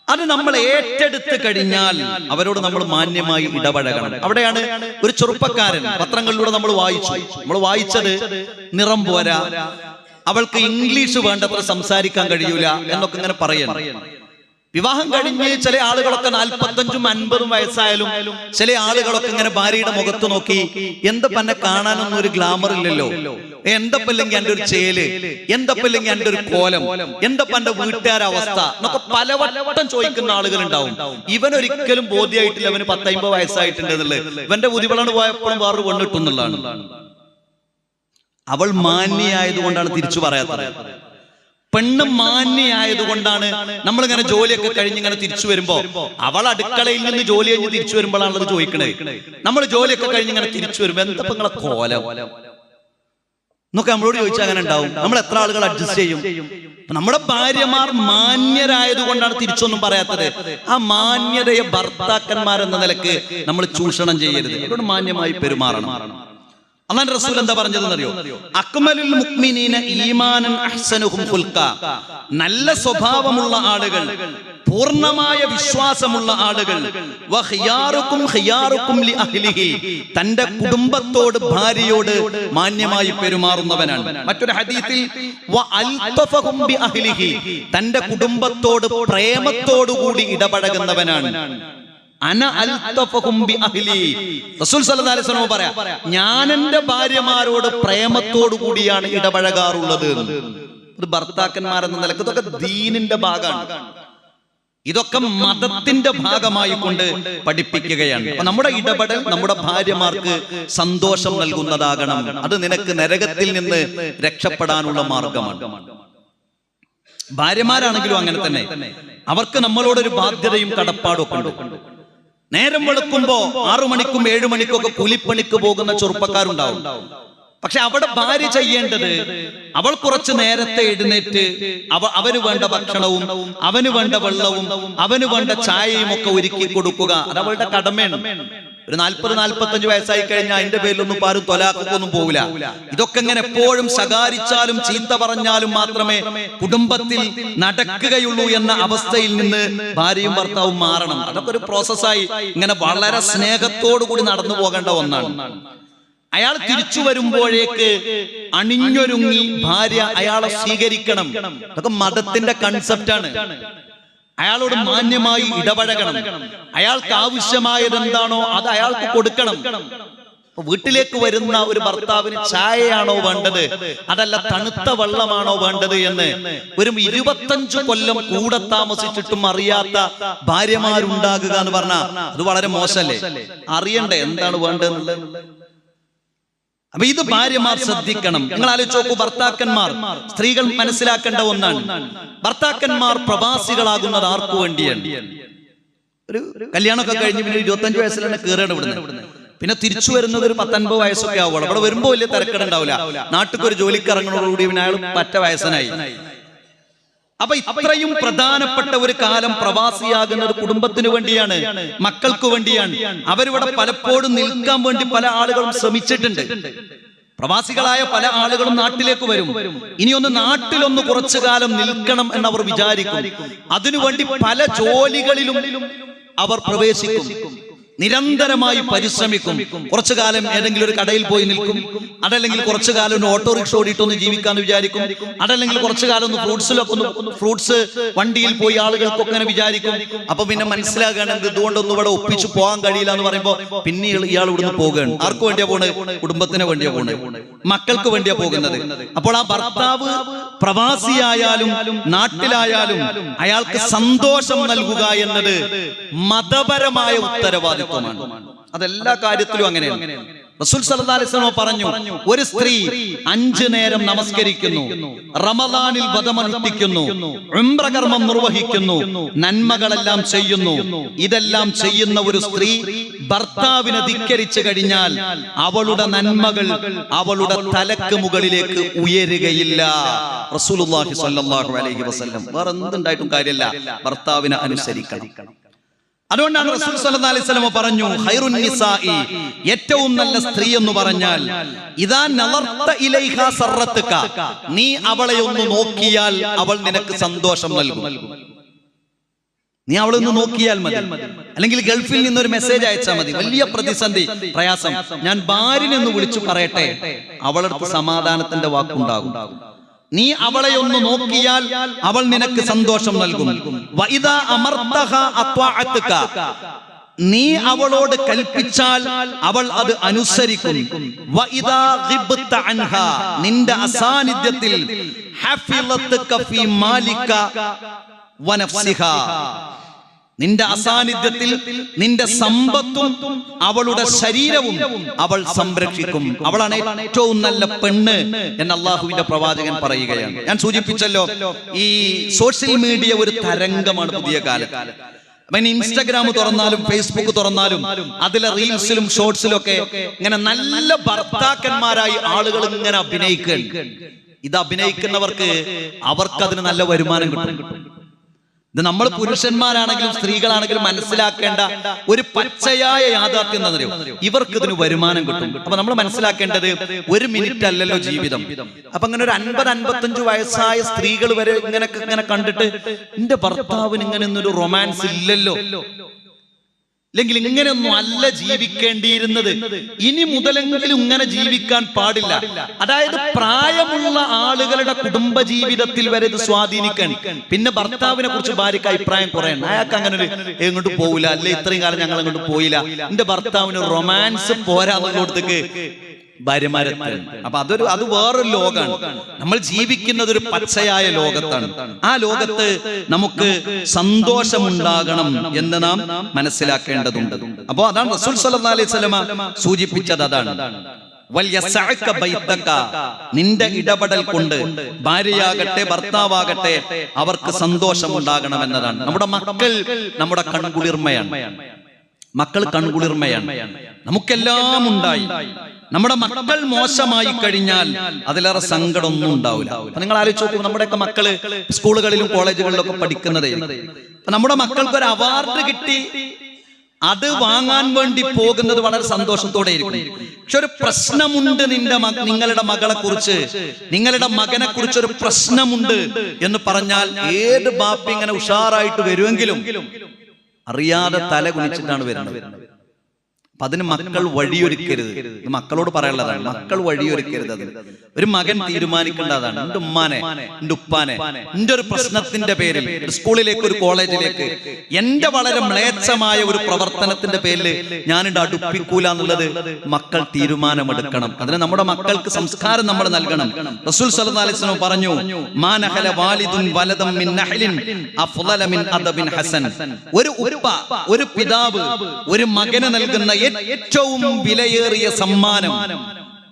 അത് നമ്മൾ ഏറ്റെടുത്ത് കഴിഞ്ഞാൽ അവരോട് നമ്മൾ മാന്യമായി ഇടപഴകണം. അവിടെയാണ് ഒരു ചെറുപ്പക്കാരൻ പത്രങ്ങളിലൂടെ നമ്മൾ വായിച്ചു. നമ്മൾ വായിച്ചത് നിറം പോരാ അവൾക്ക് ഇംഗ്ലീഷ് വേണ്ടത്ര സംസാരിക്കാൻ കഴിയൂല എന്നൊക്കെ ഇങ്ങനെ പറയണം. വിവാഹം കഴിഞ്ഞ് ചില ആളുകളൊക്കെ നാൽപ്പത്തഞ്ചും അൻപതും വയസ്സായാലും ചില ആളുകളൊക്കെ ഇങ്ങനെ ഭാര്യയുടെ മുഖത്ത് നോക്കി എന്തപ്പ എന്നെ കാണാനൊന്നും ഒരു ഗ്ലാമർ ഇല്ലല്ലോ? എന്തപ്പല്ലെങ്കിൽ എന്റെ ഒരു ചേൽ എന്തപ്പല്ലെങ്കിൽ എന്റെ ഒരു കോലം? എന്തപ്പ എന്റെ വീട്ടുകാരവസ്ഥ? എന്നൊക്കെ പലവട്ടം ചോദിക്കുന്ന ആളുകൾ ഉണ്ടാവും ഇവൻ ഒരിക്കലും ബോധ്യമായിട്ടില്ല അവന് പത്തൈമ്പത് വയസ്സായിട്ടുണ്ടെന്നുള്ളത്. ഇവന്റെ ഉതിവളണ് പോയപ്പോഴും വേറൊരു പെണ്ണിട്ടുന്നുള്ളതാണ് അവൾ മാന്യയായതുകൊണ്ടാണ് തിരിച്ചു പറയാത്തത്. പെണ്ണ് മാന്യയായതുകൊണ്ടാണ് നമ്മൾ ഇങ്ങനെ ജോലിയൊക്കെ കഴിഞ്ഞ് ഇങ്ങനെ തിരിച്ചു വരുമ്പോ അവൾ അടുക്കളയിൽ നിന്ന് ജോലി കഴിഞ്ഞ് തിരിച്ചു വരുമ്പോഴാണത് ചോദിക്കണേ. നമ്മൾ ജോലിയൊക്കെ കഴിഞ്ഞ് ഇങ്ങനെ തിരിച്ചു വരുമ്പോ എന്താ നിങ്ങളെ കോലം? എന്നൊക്കെ നമ്മളോട് ചോദിച്ചാൽ അങ്ങനെ ഉണ്ടാവും. നമ്മൾ എത്ര ആളുകൾ അഡ്ജസ്റ്റ് ചെയ്യും. നമ്മുടെ ഭാര്യമാർ മാന്യരായതുകൊണ്ടാണ് തിരിച്ചൊന്നും പറയാത്തത്. ആ മാന്യതയെ ഭർത്താക്കന്മാരെന്ന നിലയ്ക്ക് നമ്മൾ ചൂഷണം ചെയ്യരുത്. അതുകൊണ്ട് മാന്യമായി പെരുമാറണം. അള്ളാൻ റസൂൽ എന്താ പറഞ്ഞതെന്നറിയോ? അക്മലുൽ മുഅ്മിനീന ഈമാനൻ അഹ്സനുഹും ഖുൽഖ നല്ല സ്വഭാവമുള്ള ആളുകൾ പൂർണമായ വിശ്വാസമുള്ള ആളുകൾ. വഖിയാറുക്കും ഖിയാറുക്കും ലി അഹ്ലിഹി. തന്റെ കുടുംബത്തോട് ഭാര്യയോട് മാന്യമായി പെരുമാറുന്നവനാണ്. മറ്റൊരു ഹദീത്തിൽ വ അൽതഫഹും ബി അഹ്ലിഹി. തന്റെ കുടുംബത്തോട് പ്രേമത്തോടു കൂടി ഇടപഴകുന്നവനാണ്. അന. റസൂൽ പറയാ ഞാൻ എന്റെ ഭാര്യമാരോട് പ്രേമത്തോടു കൂടിയാണ് ഇടപഴകാറുള്ളത്. ഇത് ഭർത്താക്കന്മാരെന്ന നിലയ്ക്ക് ഇതൊക്കെ ദീനിന്റെ ഭാഗമാണ്. ഇതൊക്കെ മതത്തിന്റെ ഭാഗമായി കൊണ്ട് പഠിപ്പിക്കുകയാണ്. അപ്പൊ നമ്മുടെ ഇടപെടൽ നമ്മുടെ ഭാര്യമാർക്ക് സന്തോഷം നൽകുന്നതാകണം. അത് നിനക്ക് നരകത്തിൽ നിന്ന് രക്ഷപ്പെടാനുള്ള മാർഗമാണ്. ഭാര്യമാരാണെങ്കിലും അങ്ങനെ തന്നെ. അവർക്ക് നമ്മളോടൊരു ബാധ്യതയും കടപ്പാടും ഒക്കെ ഉണ്ട്. നേരം വെളുക്കുമ്പോ ആറു മണിക്കും ഏഴു മണിക്കും ഒക്കെ കൂലിപ്പണിക്ക് പോകുന്ന ചെറുപ്പക്കാരുണ്ടാവും. പക്ഷെ അവിടെ ഭാര്യ ചെയ്യേണ്ടത് അവൾ കുറച്ച് നേരത്തെ എഴുന്നേറ്റ് അവ അവന് വേണ്ട ഭക്ഷണവും അവന് വേണ്ട വെള്ളവും അവന് വേണ്ട ചായയും ഒക്കെ ഒരുക്കി കൊടുക്കുക. അത് അവളുടെ കടമയാണ്. ഒരു നാൽപ്പത് നാൽപ്പത്തഞ്ച് വയസ്സായി കഴിഞ്ഞാൽ അതിന്റെ പേരിലൊന്നും പാരും ആരും തൊലാക്കൊന്നും പോവില്ല. ഇതൊക്കെ ഇങ്ങനെ എപ്പോഴും ശകാരിച്ചാലും ചീത്ത പറഞ്ഞാലും മാത്രമേ കുടുംബത്തിൽ നടക്കുകയുള്ളൂ എന്ന അവസ്ഥയിൽ നിന്ന് ഭാര്യയും ഭർത്താവും മാറണം. അതൊക്കെ ഒരു പ്രോസസ്സായി ഇങ്ങനെ വളരെ സ്നേഹത്തോടു കൂടി നടന്നു പോകേണ്ട ഒന്നാണ്. അയാൾ തിരിച്ചു വരുമ്പോഴേക്ക് അണിഞ്ഞൊരുങ്ങി ഭാര്യ അയാളെ സ്വീകരിക്കണം. അതൊക്കെ മതത്തിന്റെ കൺസെപ്റ്റാണ് അയാളോട് മാന്യമായി ഇടപഴകണം. അയാൾക്ക് ആവശ്യമായത് എന്താണോ അത് അയാൾക്ക് കൊടുക്കണം. വീട്ടിലേക്ക് വരുന്ന ഒരു ഭർത്താവിന് ചായയാണോ വേണ്ടത്? അതല്ല തണുത്ത വെള്ളമാണോ വേണ്ടത് എന്ന് ഒരു ഇരുപത്തഞ്ചു കൊല്ലം കൂടെ താമസിച്ചിട്ടും അറിയാത്ത ഭാര്യമാരുണ്ടാകുക എന്ന് പറഞ്ഞാൽ അത് വളരെ മോശമല്ലേ? അറിയണ്ടേ എന്താണ് വേണ്ടതെന്നുള്ളത് അപ്പൊ ഇത് ഭാര്യമാർ ശ്രദ്ധിക്കണം. നിങ്ങൾ ആലോചിച്ച് നോക്കൂ ഭർത്താക്കന്മാർ. സ്ത്രീകൾ മനസ്സിലാക്കേണ്ട ഒന്നാണ്. ഭർത്താക്കന്മാർ പ്രവാസികളാകുന്നത് ആർക്കു വേണ്ടിയാണ്? ഒരു കല്യാണമൊക്കെ കഴിഞ്ഞ് പിന്നെ ഇരുപത്തഞ്ച് വയസ്സിൽ തന്നെ കയറാണ് ഇവിടുന്ന്. പിന്നെ തിരിച്ചു വരുന്നത് ഒരു പത്തൊൻപത് വയസ്സൊക്കെ ആവുള്ളൂ അവിടെ വരുമ്പോ വലിയ തിരക്കടുണ്ടാവില്ല നാട്ടിൽ ഒരു ജോലിക്ക് ഇറങ്ങണോടുകൂടി പിന്നെ അയാൾ പറ്റ വയസ്സനായി. അപ്പൊ ഇത്രയും പ്രധാനപ്പെട്ട ഒരു കാലം പ്രവാസിയാകുന്നത് കുടുംബത്തിന് വേണ്ടിയാണ് മക്കൾക്ക് വേണ്ടിയാണ്. അവരിവിടെ പലപ്പോഴും നിൽക്കാൻ വേണ്ടി പല ആളുകളും ശ്രമിച്ചിട്ടുണ്ട്. പ്രവാസികളായ പല ആളുകളും നാട്ടിലേക്ക് വരും. ഇനിയൊന്ന് നാട്ടിലൊന്ന് കുറച്ചു കാലം നിൽക്കണം എന്നവർ വിചാരിക്കും. അതിനുവേണ്ടി പല ജോലികളിലും അവർ പ്രവേശിക്കും. നിരന്തരമായി പരിശ്രമിക്കും. കുറച്ചു കാലം ഏതെങ്കിലും ഒരു കടയിൽ പോയി നിൽക്കും. അതല്ലെങ്കിൽ കുറച്ചു കാലം ഒന്ന് ഓട്ടോറിക്ഷ ഓടിയിട്ടൊന്ന് ജീവിക്കാന്ന് വിചാരിക്കും. അതല്ലെങ്കിൽ കുറച്ചു കാലം ഒന്ന് ഫ്രൂട്ട്സിലൊക്കെ ഒന്ന് ഫ്രൂട്ട്സ് വണ്ടിയിൽ പോയി ആളുകൾക്കൊക്കെ അങ്ങനെ വിചാരിക്കും. അപ്പൊ പിന്നെ മനസ്സിലാകാണ് എന്ത് ഇതുകൊണ്ടൊന്നും ഇവിടെ ഒപ്പിച്ച് പോകാൻ കഴിയില്ല എന്ന് പറയുമ്പോൾ പിന്നെ ഇയാൾ- ഇവിടുന്ന് പോകുകയാണ്. ആർക്ക് വേണ്ടിയാ പോണ്? കുടുംബത്തിന് വേണ്ടിയാ പോണ്. മക്കൾക്ക് വേണ്ടിയാ പോകുന്നത്. അപ്പോൾ ആ ഭർത്താവ് പ്രവാസിയായാലും നാട്ടിലായാലും അയാൾക്ക് സന്തോഷം നൽകുക എന്നത് മതപരമായ ഉത്തരവാദിത്വമാണ് അതെല്ലാ കാര്യത്തിലും അങ്ങനെയാണ്. റസൂൽ സല്ലല്ലാഹു അലൈഹി വസല്ലം പറഞ്ഞു ഒരു സ്ത്രീ അഞ്ചു നേരം നമസ്കരിക്കുന്നു റമദാനിൽ വധമനുഷ്ഠിക്കുന്നു ഉംറ കർമ്മം നിർവഹിക്കുന്നു നന്മകളെല്ലാം ചെയ്യുന്നു ഇതെല്ലാം ചെയ്യുന്ന ഒരു സ്ത്രീ ഭർത്താവിനെ ധിക്കരിച്ചു കഴിഞ്ഞാൽ അവളുടെ നന്മകൾ അവളുടെ തലക്ക് മുകളിലേക്ക് ഉയരുകയില്ല. റസൂലുള്ളാഹി സ്വല്ലല്ലാഹു അലൈഹി വസല്ലം. വേറെ എന്തുണ്ടായിട്ടും കാര്യമല്ല. ഭർത്താവിനെ അനുസരിക്കണം. അതുകൊണ്ടാണ് റസൂൽ സല്ലല്ലാഹു അലൈഹി വസല്ലം പറഞ്ഞു ഖൈറുൻ നിസാഇ. ഏറ്റവും നല്ല സ്ത്രീ എന്ന് പറഞ്ഞാൽ ഇദാ നളർത ഇലൈഹ സർറത്തുക. നീ അവളെ ഒന്ന് നോക്കിയാൽ അവൾ നിനക്ക് സന്തോഷം നൽകും. നീ അവളെ ഒന്ന് നോക്കിയാൽ മതി. അല്ലെങ്കിൽ ഗൾഫിൽ നിന്ന് ഒരു മെസ്സേജ് അയച്ചാൽ മതി. വലിയ പ്രതിസന്ധി പ്രയാസം. ഞാൻ ഭാര്യനെന്ന് വിളിച്ചു പറയട്ടെ അവളടുത്ത് സമാധാനത്തിന്റെ വാക്കുണ്ടാകും. നീ അവളെ ഒന്ന് നോക്കിയാൽ അവൾ നിനക്ക് സന്തോഷം നൽകും. നീ അവളോട് കൽപ്പിച്ചാൽ അവൾ അത് അനുസരിക്കും. നിന്റെ അസാന്നിധ്യത്തിൽ നിന്റെ അസാന്നിധ്യത്തിൽ നിന്റെ സമ്പത്തും അവളുടെ ശരീരവും അവൾ സംരക്ഷിക്കും. അവളാണ് ഏറ്റവും നല്ല പെണ്ണ് എന്ന് അള്ളാഹുവിന്റെ പ്രവാചകൻ പറയുകയാണ്. ഞാൻ സൂചിപ്പിച്ചല്ലോ ഈ സോഷ്യൽ മീഡിയ ഒരു തരംഗമാണ് പുതിയ കാലത്ത്. ഇൻസ്റ്റഗ്രാം തുറന്നാലും ഫേസ്ബുക്ക് തുറന്നാലും അതിലെ റീൽസിലും ഷോർട്സിലും ഒക്കെ ഇങ്ങനെ നല്ല ഭർത്താക്കന്മാരായി ആളുകൾ ഇങ്ങനെ അഭിനയിക്കുക ഇത് അഭിനയിക്കുന്നവർക്ക് അവർക്ക് അതിന് നല്ല വരുമാനം കിട്ടും. ഇത് നമ്മൾ പുരുഷന്മാരാണെങ്കിലും സ്ത്രീകളാണെങ്കിലും മനസ്സിലാക്കേണ്ട ഒരു പച്ചയായ യാഥാർത്ഥ്യം എന്താണെന്നറിയോ ഇവർക്ക് ഇതിന് വരുമാനം കിട്ടും. അപ്പൊ നമ്മൾ മനസ്സിലാക്കേണ്ടത് ഒരു മിനിറ്റ് അല്ലല്ലോ ജീവിതം. അപ്പൊ അങ്ങനെ ഒരു അൻപത് അൻപത്തഞ്ചു വയസ്സായ സ്ത്രീകൾ വരെ ഇങ്ങനെ ഇങ്ങനെ കണ്ടിട്ട് എന്റെ ഭർത്താവിന് ഇങ്ങനെ ഒരു റൊമാൻസ് ഇല്ലല്ലോ. അല്ലെങ്കിൽ ഇങ്ങനെയൊന്നും അല്ല ജീവിക്കേണ്ടിയിരുന്നത് ഇനി മുതലെങ്കിലും ഇങ്ങനെ ജീവിക്കാൻ പാടില്ല. അതായത് പ്രായമുള്ള ആളുകളുടെ കുടുംബ ജീവിതത്തിൽ വരെ ഇത് സ്വാധീനിക്കാൻ. പിന്നെ ഭർത്താവിനെ കുറിച്ച് ഭാര്യക്ക് അഭിപ്രായം കുറയണം അയാൾക്ക് അങ്ങനെ ഒരു എങ്ങോട്ട് പോവില്ല. അല്ലെ ഇത്രയും കാലം ഞങ്ങൾ അങ്ങോട്ട് പോയില്ല. എന്റെ ഭർത്താവിന് റൊമാൻസ് പോരാന്നുള്ളടത്തേക്ക് ഭാര്യമാരെ അപ്പൊ അതൊരു അത് വേറൊരു ലോകമാണ് നമ്മൾ ജീവിക്കുന്നത് ഒരു പച്ചയായ ലോകത്താണ്. ആ ലോകത്ത് നമുക്ക് സന്തോഷമുണ്ടാകണം എന്ന് നാം മനസ്സിലാക്കേണ്ടതുണ്ട്. അപ്പോ അതാണ് റസൂൽ സല്ലല്ലാഹു അലൈഹി സൂചിപ്പിച്ചത് അതാണ്. നിന്റെ ഇടപെടൽ കൊണ്ട് ഭാര്യയാകട്ടെ ഭർത്താവാകട്ടെ അവർക്ക് സന്തോഷം ഉണ്ടാകണം എന്നതാണ്. നമ്മുടെ മക്കൾ നമ്മുടെ കൺകുളിർമയാണ്. മക്കൾ കൺകുളിർമയാണ്. നമുക്കെല്ലാം ഉണ്ടായി. നമ്മുടെ മക്കൾ മോശമായി കഴിഞ്ഞാൽ അതിലേറെ സങ്കടമൊന്നും ഉണ്ടാവില്ല. നിങ്ങൾ ആലോചിച്ച് നോക്കൂ നമ്മുടെയൊക്കെ മക്കൾ സ്കൂളുകളിലും കോളേജുകളിലും ഒക്കെ പഠിക്കുന്നതേ. നമ്മുടെ മക്കൾക്ക് ഒരു അവാർഡ് കിട്ടി. അത് വാങ്ങാൻ വേണ്ടി പോകുന്നത് വളരെ സന്തോഷത്തോടെ ഇരിക്കും. പക്ഷെ ഒരു പ്രശ്നമുണ്ട് നിന്റെ നിങ്ങളുടെ മകളെ കുറിച്ച് നിങ്ങളുടെ മകനെ കുറിച്ച് ഒരു പ്രശ്നമുണ്ട് എന്ന് പറഞ്ഞാൽ ഏത് ബാപ്പി ഇങ്ങനെ ഉഷാറായിട്ട് വരുമെങ്കിലും അറിയാതെ തല കുനിച്ചിട്ടാണ് വരുന്നത്. അപ്പൊ അതിന് മക്കൾ വഴിയൊരുക്കരുത്. ഇത് മക്കളോട് പറയാനുള്ളതാണ്. മക്കൾ വഴിയൊരുക്കരുത് അതിന് ഒരു മകൻ തീരുമാനിക്കേണ്ടതാണ്. എന്റെ ഉമ്മാനെ എന്റെ ഉപ്പാനെ എന്റെ ഒരു പ്രശ്നത്തിന്റെ പേരിൽ ഒരു സ്കൂളിലേക്ക് ഒരു കോളേജിലേക്ക് എന്റെ വളരെ മ്ലേച്ഛമായ ഒരു പ്രവർത്തനത്തിന്റെ പേരിൽ ഞാനിവിടെ അടുപ്പിക്കൂല എന്നുള്ളത് മക്കൾ തീരുമാനമെടുക്കണം. അതിന് നമ്മുടെ മക്കൾക്ക് സംസ്കാരം നമ്മൾ നൽകണം. റസൂൽ സല്ലല്ലാഹു അലൈഹി വസല്ലം പറഞ്ഞു മാനഹല വാലിദുൻ വലദം മിൻ നഹലിൻ അഫ്ളല മിൻ അദബിൻ ഹസൻ. ഒരു ഉപ്പ ഒരു പിതാവ് ഒരു മകനെ നൽകുന്ന ഏറ്റവും വിലയേറിയ സമ്മാനം.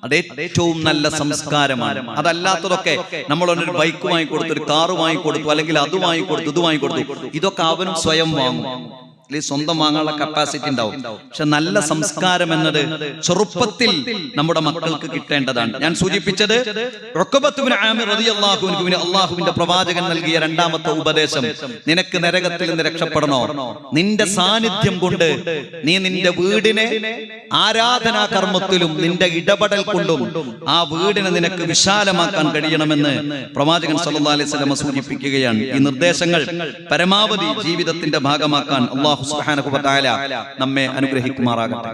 അത് ഏറ്റവും നല്ല സംസ്കാരമാണ്. അതല്ലാത്തതൊക്കെ നമ്മൾ ഒരു ബൈക്ക് വാങ്ങിക്കൊടുത്തു ഒരു കാറ് വാങ്ങിക്കൊടുത്തു അല്ലെങ്കിൽ അത് വാങ്ങിക്കൊടുത്തു ഇത് വാങ്ങിക്കൊടുത്തു. ഇതൊക്കെ അവനും സ്വയം വാങ്ങും. അല്ലെങ്കിൽ സ്വന്തം വാങ്ങാനുള്ള കപ്പാസിറ്റി ഉണ്ടാവും. പക്ഷെ നല്ല സംസ്കാരം എന്നത് ചെറുപ്പത്തിൽ നമ്മുടെ മക്കൾക്ക് കിട്ടേണ്ടതാണ്. ഞാൻ സൂചിപ്പിച്ചത് അള്ളാഹുവിന്റെ പ്രവാചകൻ നൽകിയ രണ്ടാമത്തെ ഉപദേശം. നിനക്ക് നരകത്തിൽ നിന്ന് രക്ഷപ്പെടണോ? നിന്റെ സാന്നിധ്യം കൊണ്ട് നീ നിന്റെ വീടിനെ ആരാധനാ കർമ്മത്തിലും നിന്റെ ഇടപെടൽ കൊണ്ടും ആ വീടിനെ നിനക്ക് വിശാലമാക്കാൻ കഴിയണമെന്ന് പ്രവാചകൻ സല്ലാ അലൈഹി സ്വലമ സൂചിപ്പിക്കുകയാണ് ഈ നിർദ്ദേശങ്ങൾ പരമാവധി ജീവിതത്തിന്റെ ഭാഗമാക്കാൻ അള്ളാഹു സുബ്ഹാനഹു സുബാനക്കുബത്തായ നമ്മെ അനുഗ്രഹിക്കുമാറാകട്ടെ.